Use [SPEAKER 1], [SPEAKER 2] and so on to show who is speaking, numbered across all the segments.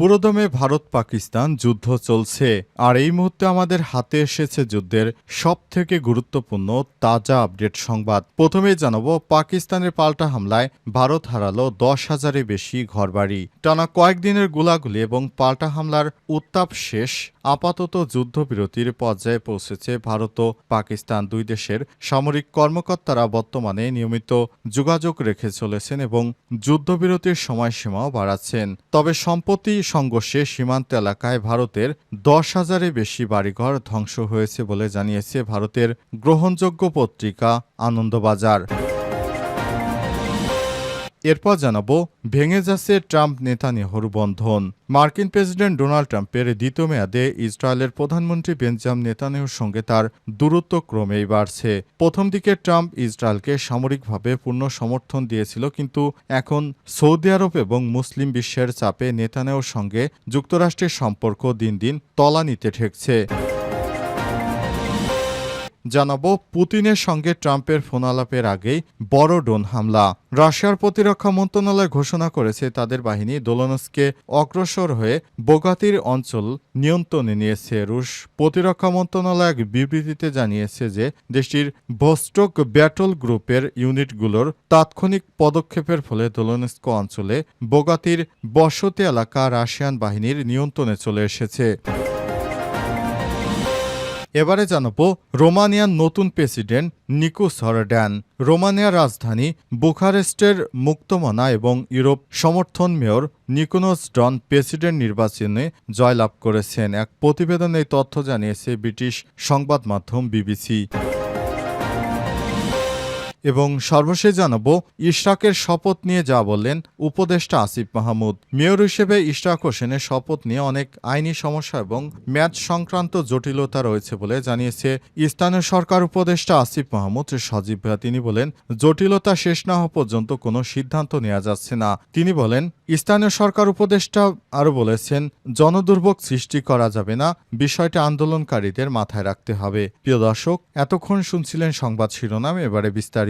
[SPEAKER 1] পুরোদমে ভারত পাকিস্তান যুদ্ধ চলছে, আর এই মুহূর্তে আমাদের হাতে এসেছে যুদ্ধের সব থেকে গুরুত্বপূর্ণ তাজা আপডেট সংবাদ। প্রথমেই জানাব, পাকিস্তানের পাল্টা হামলায় ভারত হারালো দশ হাজারে বেশি ঘরবাড়ি। টানা কয়েকদিনের গোলাগুলি এবং পাল্টা হামলার উত্তাপ শেষ, আপাতত যুদ্ধবিরতির পর্যায়ে পৌঁছেছে ভারত ও পাকিস্তান দুই দেশের সামরিক কর্মকর্তারা বর্তমানে নিয়মিত যোগাযোগ রেখে চলেছেন এবং যুদ্ধবিরতির সময়সীমাও বাড়াচ্ছেন। তবে সম্প্রতি সংঘর্ষে সীমান্ত এলাকায় ভারতের দশ হাজারের বেশি বাড়িঘর ধ্বংস হয়েছে বলে জানিয়েছে ভারতের গ্রহণযোগ্য পত্রিকা আনন্দবাজার। এরপর জানাব, ভেঙে যাচ্ছে ট্রাম্প নেতানিয়াহুর বন্ধন। মার্কিন প্রেসিডেন্ট ডোনাল্ড ট্রাম্পের দ্বিতীয় মেয়াদে ইসরায়েলের প্রধানমন্ত্রী বেঞ্জাম নেতানিয়াহুর সঙ্গে তার দূরত্ব ক্রমেই বাড়ছে। প্রথম দিকে ট্রাম্প ইসরায়েলকে সামরিকভাবে পূর্ণ সমর্থন দিয়েছিল, কিন্তু এখন সৌদি আরব এবং মুসলিম বিশ্বের চাপে নেতানিয়াহুর সঙ্গে যুক্তরাষ্ট্রের সম্পর্ক দিন দিন তলানিতে ঠেকছে। জানাব পুতিনের সঙ্গে ট্রাম্পের ফোনালাপের আগেই বড় ড্রোন হামলা। রাশিয়ার প্রতিরক্ষা মন্ত্রণালয় ঘোষণা করেছে তাদের বাহিনী দোলনস্কে অগ্রসর হয়ে বোগাতির অঞ্চল নিয়ন্ত্রণে নিয়েছে। রুশ প্রতিরক্ষা মন্ত্রণালয় এক বিবৃতিতে জানিয়েছে যে দেশটির ভস্টক ব্যাটল গ্রুপের ইউনিটগুলোর তাৎক্ষণিক পদক্ষেপের ফলে দোলনস্ক অঞ্চলে বোগাতির বসতি এলাকা রাশিয়ান বাহিনীর নিয়ন্ত্রণে চলে এসেছে। এবারে জানাব রোমানিয়ার নতুন প্রেসিডেন্ট নিকোস হরড্যান রোমানিয়ার রাজধানী বুখারেস্টের মুক্তমনা এবং ইউরোপ সমর্থন মেয়র নিকোনস ডন প্রেসিডেন্ট নির্বাচনে জয়লাভ করেছেন। এক প্রতিবেদনে তথ্য জানিয়েছে ব্রিটিশ সংবাদ মাধ্যম বিবিসি। এবং সর্বশেষ জানাব, ইশরাকের শপথ নিয়ে যা বললেন উপদেষ্টা আসিফ মাহমুদ। মেয়র হিসেবে ইশরাক হোসেনের শপথ নিয়ে অনেক আইনি সমস্যা এবং ম্যাচ সংক্রান্ত জটিলতা রয়েছে বলে জানিয়েছে স্থানীয় সরকার উপদেষ্টা আসিফ মাহমুদ। সজীব তিনি বলেন, জটিলতা শেষ না হওয়া পর্যন্ত কোনো সিদ্ধান্ত নেওয়া যাচ্ছে না। তিনি বলেন, স্থানীয় সরকার উপদেষ্টা আরও বলেছেন, জনদুর্ভোগ সৃষ্টি করা যাবে না, বিষয়টা আন্দোলনকারীদের মাথায় রাখতে হবে। প্রিয় দর্শক, এতক্ষণ শুনছিলেন সংবাদ শিরোনাম, এবারে বিস্তারিত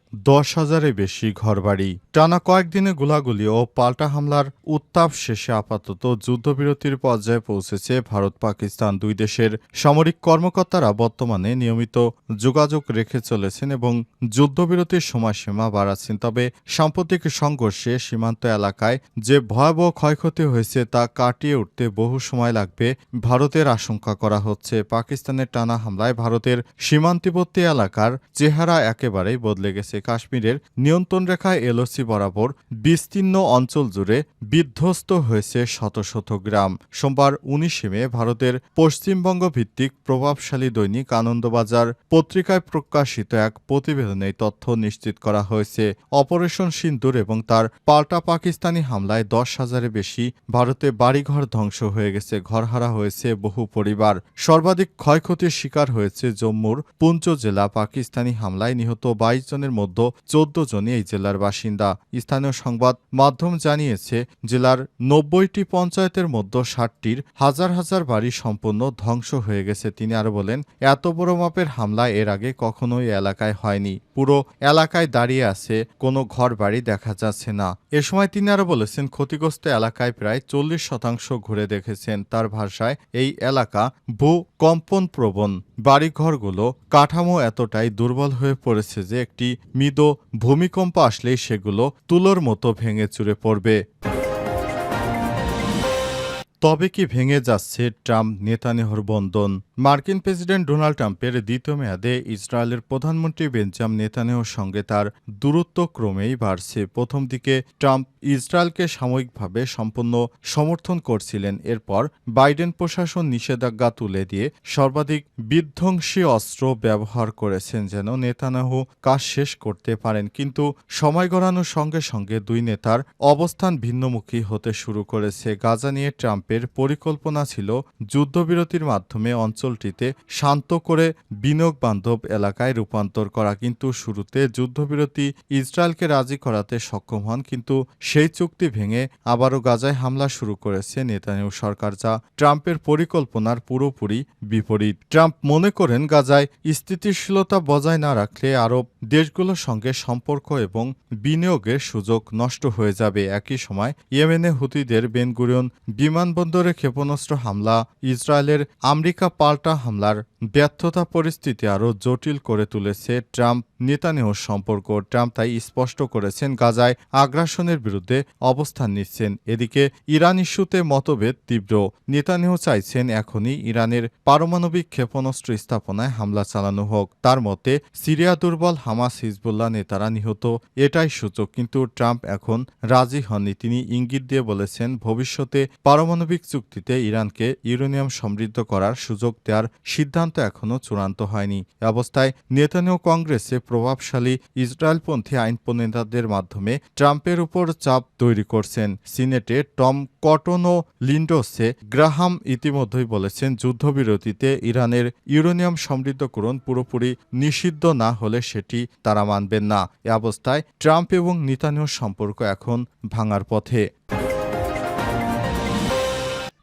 [SPEAKER 1] দশ হাজারের বেশি ঘরবাড়ি। টানা কয়েকদিনে গোলাগুলি ও পাল্টা হামলার উত্তাপ শেষে আপাতত যুদ্ধবিরতির পর্যায়ে পৌঁছেছে ভারত পাকিস্তান দুই দেশের। সামরিক কর্মকর্তারা বর্তমানে নিয়মিত যোগাযোগ রেখে চলেছেন এবং যুদ্ধবিরতির সময়সীমা বাড়াচ্ছেন। তবে সাম্প্রতিক সংঘর্ষে সীমান্ত এলাকায় যে ভয়াবহ ক্ষয়ক্ষতি হয়েছে তা কাটিয়ে উঠতে বহু সময় লাগবে ভারতের আশঙ্কা করা হচ্ছে। পাকিস্তানের টানা হামলায় ভারতের সীমান্তবর্তী এলাকার চেহারা একেবারেই বদলে গেছে। কাশ্মীরের নিয়ন্ত্রণ রেখায় এলওসি বরাবর বিস্তীর্ণ অঞ্চল জুড়ে বিধ্বস্ত হয়েছে শত শত গ্রাম। সোমবার উনিশে মে ভারতের পশ্চিমবঙ্গ ভিত্তিক প্রভাবশালী দৈনিক আনন্দবাজার পত্রিকায় প্রকাশিত এক প্রতিবেদনে তথ্য নিশ্চিত করা হয়েছে। অপারেশন সিন্দুর এবং তার পাল্টা পাকিস্তানি হামলায় দশ হাজারের বেশি ভারতে বাড়িঘর ধ্বংস হয়ে গেছে, ঘরহারা হয়েছে বহু পরিবার। সর্বাধিক ক্ষয়ক্ষতির শিকার হয়েছে জম্মুর পুঞ্চ জেলা পাকিস্তানি হামলায় নিহত বাইশ জনের মধ্যে চোদ্দ জনই এই জেলার বাসিন্দা। স্থানীয় সংবাদ মাধ্যম জানিয়েছে, জেলার নব্বইটি পঞ্চায়েতের মধ্যে ষাটটির হাজার হাজার বাড়ি সম্পূর্ণ ধ্বংস হয়ে গেছে। তিনি আরও বলেন, এত বড় মাপের হামলা এর আগে কখনোই এলাকায় হয়নি। পুরো এলাকায় দাঁড়িয়ে আছে, কোনো ঘর বাড়ি দেখা যাচ্ছে না। এ সময় তিনি আরও বলেছেন, ক্ষতিগ্রস্ত এলাকায় প্রায় চল্লিশ শতাংশ ঘুরে দেখেছেন। তার ভাষায়, এই এলাকা ভূ কম্পন প্রবণ বাড়িঘরগুলো কাঠামো এতটাই দুর্বল হয়ে পড়েছে যে একটি মৃদ ভূমিকম্প আসলেই সেগুলো তুলোর মতো ভেঙে চুরে পড়বে। তবে কি ভেঙে যাচ্ছে ট্রাম্প নেতানেহর বন্ধন? মার্কিন প্রেসিডেন্ট ডোনাল্ড ট্রাম্পের দ্বিতীয় মেয়াদে ইসরায়েলের প্রধানমন্ত্রী বেঞ্জাম নেতানিয়াহুর সঙ্গে তার দূরত্ব ক্রমেই বাড়ছে। প্রথম দিকে ট্রাম্প ইসরায়েলকে সাময়িকভাবে সম্পূর্ণ সমর্থন করছিলেন, এরপর বাইডেন প্রশাসন নিষেধাজ্ঞা তুলে দিয়ে সর্বাধিক বিধ্বংসী অস্ত্র ব্যবহার করেছেন যেন নেতানিয়াহু কাজ শেষ করতে পারেন। কিন্তু সময় গড়ানোর সঙ্গে সঙ্গে দুই নেতার অবস্থান ভিন্নমুখী হতে শুরু করেছে। গাজা নিয়ে ট্রাম্পের পরিকল্পনা ছিল যুদ্ধবিরতির মাধ্যমে অঞ্চলটিতে শান্ত করে বিনিয়োগ বান্ধব এলাকায় রূপান্তর করা কিন্তু শুরুতে যুদ্ধবিরতি ইসরায়েলকে রাজি করাতে সক্ষম হন, কিন্তু সেই চুক্তি ভেঙে আবারও গাজায় হামলা শুরু করেছে নেতানিয়াহু সরকার, যা ট্রাম্পের পরিকল্পনার পুরোপুরি বিপরীত। ট্রাম্প মনে করেন, গাজায় স্থিতিশীলতা বজায় না রাখলে আরব দেশগুলোর সঙ্গে সম্পর্ক এবং বিনিয়োগের সুযোগ নষ্ট হয়ে যাবে। একই সময় ইয়েমেনে হুতিদের বেনগুরিয়ন বিমানবন্দরে ক্ষেপণাস্ত্র হামলা, ইসরায়েলের আমেরিকা পাল্টা হামলার ব্যর্থতা পরিস্থিতি আরও জটিল করে তুলেছে ট্রাম্প নেতানিয়াহুর সম্পর্ক ট্রাম্প তাই স্পষ্ট করেছেন গাজায় আগ্রাসনের বিরুদ্ধে অবস্থান নিচ্ছেন। এদিকে ইরান ইস্যুতে মতভেদ তীব্র। নেতানিয়াহু চাইছেন এখনই ইরানের পারমাণবিক ক্ষেপণাস্ত্র স্থাপনায় হামলা চালানো হোক। তার মতে, সিরিয়া দুর্বল হামাস হিজবুল্লাহ নেতারা নিহত। এটাই সূচক। কিন্তু ট্রাম্প এখন রাজি হননি। তিনি ইঙ্গিত দিয়ে বলেছেন, ভবিষ্যতে পারমাণবিক চুক্তিতে ইরানকে ইউরেনিয়াম সমৃদ্ধ করার সুযোগ দেওয়ার সিদ্ধান্ত এখনও চূড়ান্ত হয়নি। অবস্থায় নেতানিয়াহু কংগ্রেসে প্রভাবশালী ইসরায়েলপন্থী আইন প্রণেতাদের মাধ্যমে ট্রাম্পের উপর চাপ তৈরি করছেন সিনেটে টম কটন ও লিন্ডোসে। গ্রাহাম ইতিমধ্যেই বলেছেন যুদ্ধবিরতিতে ইরানের ইউরেনিয়াম সমৃদ্ধকরণ পুরোপুরি নিষিদ্ধ না হলে সেটি তারা মানবেন না। এ অবস্থায় ট্রাম্প এবং নেতানিয়াহুর সম্পর্ক এখন ভাঙার পথে।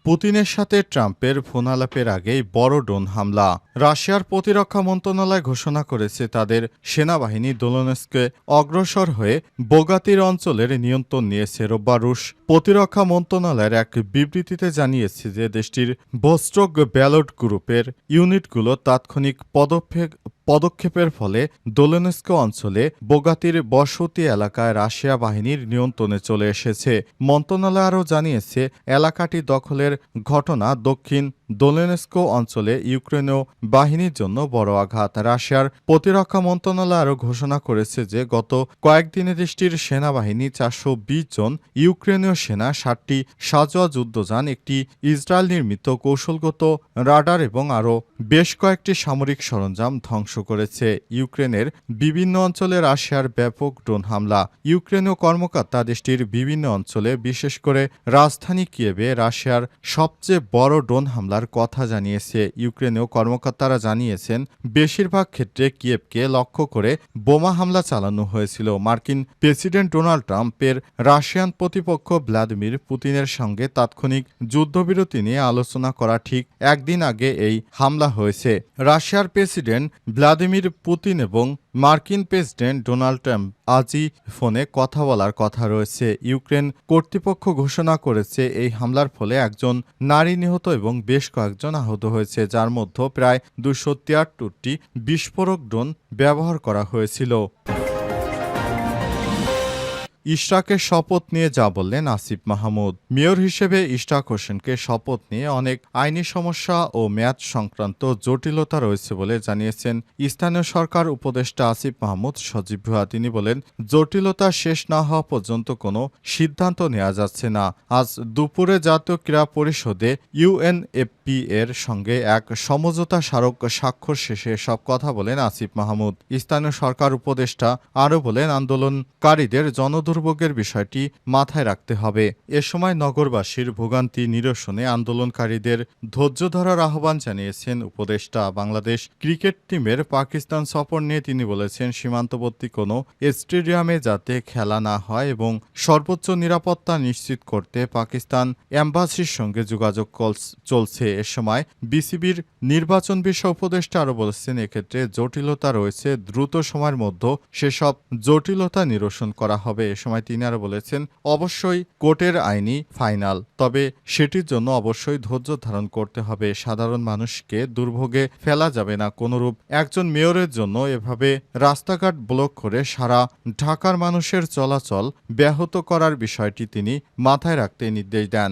[SPEAKER 1] পুতিনের সাথে ট্রাম্পের ফোনালাপের আগেই বড় ড্রোন হামলা। রাশিয়ার প্রতিরক্ষা মন্ত্রণালয় ঘোষণা করেছে তাদের সেনাবাহিনী দোলনেস্কে অগ্রসর হয়ে বোগাতির অঞ্চলের নিয়ন্ত্রণ নিয়েছে রোববার রুশ। প্রতিরক্ষা মন্ত্রণালয়ের এক বিবৃতিতে জানিয়েছে যে দেশটির ভোস্ট্রক ব্যালট গ্রুপের ইউনিটগুলো তাৎক্ষণিক পদক্ষেপ পদক্ষেপের ফলে দোলেনস্ক অঞ্চলে বোগাতির বসতি এলাকায় রাশিয়া বাহিনীর নিয়ন্ত্রণে চলে এসেছে। মন্ত্রণালয় আরও জানিয়েছে, এলাকাটি দখলের ঘটনা দক্ষিণ দোলেনস্কো অঞ্চলে ইউক্রেনীয় বাহিনীর জন্য বড় আঘাত। রাশিয়ার প্রতিরক্ষা মন্ত্রণালয় আরও ঘোষণা করেছে যে, গত কয়েকদিনে দেশটির সেনাবাহিনী চারশো বিশ জন ইউক্রেনীয় সেনা, ষাটটি সাজোয়া যুদ্ধযান, একটি ইসরায়েল নির্মিত কৌশলগত রাডার এবং আরও বেশ কয়েকটি সামরিক সরঞ্জাম ধ্বংস করেছে। ইউক্রেনের বিভিন্ন অঞ্চলে রাশিয়ার ব্যাপক ড্রোন হামলা। ইউক্রেনীয় কর্মকর্তা দেশটির বিভিন্ন অঞ্চলে, বিশেষ করে রাজধানী কিয়েভে, রাশিয়ার সবচেয়ে বড় ড্রোন হামলার কথা জানিয়েছে। ইউক্রেনীয় কর্মকর্তারা জানিয়েছেন, বেশিরভাগ ক্ষেত্রে কিয়েভকে লক্ষ্য করে বোমা হামলা চালানো হয়েছিল। মার্কিন প্রেসিডেন্ট ডোনাল্ড ট্রাম্পের রাশিয়ান প্রতিপক্ষ ভ্লাদিমির পুতিনের সঙ্গে তাৎক্ষণিক যুদ্ধবিরতি নিয়ে আলোচনা করা ঠিক একদিন আগে এই হামলা হয়েছে। রাশিয়ার প্রেসিডেন্ট ভ্লাদিমির পুতিন এবং মার্কিন প্রেসিডেন্ট ডোনাল্ড ট্রাম্প আজই ফোনে কথা বলার কথা রয়েছে। ইউক্রেন কর্তৃপক্ষ ঘোষণা করেছে এই হামলার ফলে একজন নারী নিহত এবং বেশ কয়েকজন আহত হয়েছে, যার মধ্যে প্রায় দুশো তিয়াত্তরটি বিস্ফোরক ড্রোন ব্যবহার করা হয়েছিল। ইশরাকের শপথ নিয়ে যা বললেন আসিফ মাহমুদ। মেয়র হিসেবে ইশরাক হোসেনকে শপথ নিয়ে অনেক আইনি সমস্যা ও মেয়াদ সংক্রান্ত জটিলতা রয়েছে বলে জানিয়েছেন স্থানীয় সরকার উপদেষ্টা আসিফ মাহমুদ। সজীব ভুয়া তিনি বলেন, জটিলতা শেষ না হওয়া পর্যন্ত কোনো সিদ্ধান্ত নেওয়া যাচ্ছে না। আজ দুপুরে জাতীয় ক্রীড়া পরিষদে ইউএনএফপি এর সঙ্গে এক সমঝোতা স্মারক স্বাক্ষর শেষে সব কথা বলেন আসিফ মাহমুদ। স্থানীয় সরকার উপদেষ্টা আরও বলেন, আন্দোলনকারীদের জনদুর্ভোগের বিষয়টি মাথায় রাখতে হবে। এ সময় নগরবাসীর ভোগান্তি নিরসনে আন্দোলনকারীদের ধৈর্য ধরার আহ্বান জানিয়েছেন উপদেষ্টা। বাংলাদেশ ক্রিকেট টিমের পাকিস্তান সফর নিয়ে তিনি বলেছেন, সীমান্তবর্তী কোনো স্টেডিয়ামে যাতে খেলা না হয় এবং সর্বোচ্চ নিরাপত্তা নিশ্চিত করতে পাকিস্তান অ্যাম্বাসির সঙ্গে যোগাযোগ চলছে। এ সময় বিসিবির নির্বাচন বিষয় উপদেষ্টা আরও বলেছেন, এক্ষেত্রে জটিলতা রয়েছে, দ্রুত সময়ের মধ্যে সেসব জটিলতা নিরসন করা হবে। এ সময় তিনি আরও বলেছেন, অবশ্যই কোর্টের আইনি ফাইনাল, তবে সেটির জন্য অবশ্যই ধৈর্য ধারণ করতে হবে। সাধারণ মানুষকে দুর্ভোগে ফেলা যাবে না। কোনোরূপ একজন মেয়রের জন্য এভাবে রাস্তাঘাট ব্লক করে সারা ঢাকার মানুষের চলাচল ব্যাহত করার বিষয়টি তিনি মাথায় রাখতে নির্দেশ দেন।